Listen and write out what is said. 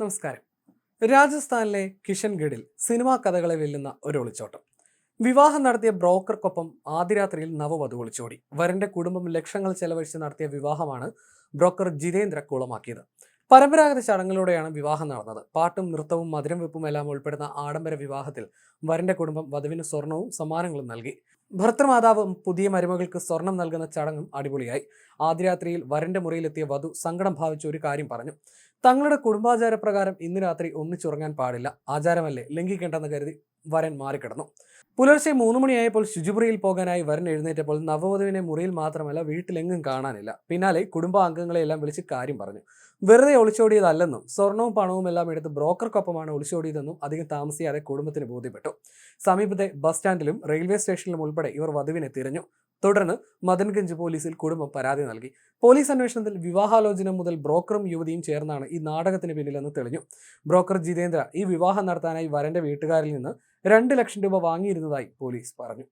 നമസ്കാരം. രാജസ്ഥാനിലെ കിഷൻഗഡിൽ സിനിമാ കഥകളെ വെല്ലുന്ന ഒരു ഒളിച്ചോട്ടം. വിവാഹം നടത്തിയ ബ്രോക്കർക്കൊപ്പം ആദ്യരാത്രിയിൽ നവവധു ഒളിച്ചോടി. വരന്റെ കുടുംബം ലക്ഷങ്ങൾ ചെലവഴിച്ച് നടത്തിയ വിവാഹമാണ് ബ്രോക്കർ ജിതേന്ദ്ര കുളമാക്കിയത്. പരമ്പരാഗത ചടങ്ങിലൂടെയാണ് വിവാഹം നടന്നത്. പാട്ടും നൃത്തവും മധുരം വെപ്പും എല്ലാം ഉൾപ്പെടുന്ന ആഡംബര വിവാഹത്തിൽ വരന്റെ കുടുംബം വധുവിന് സ്വർണവും സമ്മാനങ്ങളും നൽകി. ഭർത്തൃമാതാവും പുതിയ മരുമകൾക്ക് സ്വർണം നൽകുന്ന ചടങ്ങും അടിപൊളിയായി. ആദ്യരാത്രിയിൽ വരന്റെ മുറിയിലെത്തിയ വധു സങ്കടം ഭാവിച്ച ഒരു കാര്യം പറഞ്ഞു. തങ്ങളുടെ കുടുംബാചാരപ്രകാരം ഇന്ന് രാത്രി ഒന്നിച്ചുറങ്ങാൻ പാടില്ല. ആചാരമല്ലേ? ലംഘിക്കേണ്ടെന്ന് കരുതി വരൻ മാറിക്കിടന്നു. പുലർച്ചെ മൂന്ന് മണിയായപ്പോൾ ശുചിമുറിയിൽ പോകാനായി വരൻ എഴുന്നേറ്റപ്പോൾ നവവധുവിനെ മുറിയിൽ മാത്രമല്ല വീട്ടിലെങ്ങും കാണാനില്ല. പിന്നാലെ കുടുംബാംഗങ്ങളെയെല്ലാം വിളിച്ച് കാര്യം പറഞ്ഞു. വെറുതെ ഒളിച്ചോടിയതല്ലെന്നും സ്വർണവും പണവും എല്ലാം എടുത്ത് ബ്രോക്കർക്കൊപ്പമാണ് ഒളിച്ചോടിയതെന്നും അധികം താമസിയാതെ കുടുംബത്തിന് ബോധ്യപ്പെട്ടു. സമീപത്തെ ബസ് സ്റ്റാൻഡിലും റെയിൽവേ സ്റ്റേഷനിലും ഉൾപ്പെടെ ഇവർ വധുവിനെ തിരഞ്ഞു. തുടർന്ന് മദൻഗഞ്ച് പോലീസിൽ കുടുംബം പരാതി നൽകി. പോലീസ് അന്വേഷണത്തിൽ വിവാഹാലോചന മുതൽ ബ്രോക്കറും യുവതിയും ചേർന്നാണ് ഈ നാടകത്തിന് പിന്നിലെന്ന് തെളിഞ്ഞു. ബ്രോക്കർ ജിതേന്ദ്ര ഈ വിവാഹം നടത്താനായി വരന്റെ വീട്ടുകാരിൽ നിന്ന് രണ്ട് ലക്ഷം രൂപ വാങ്ങിയിരുന്നതായി പോലീസ് പറഞ്ഞു.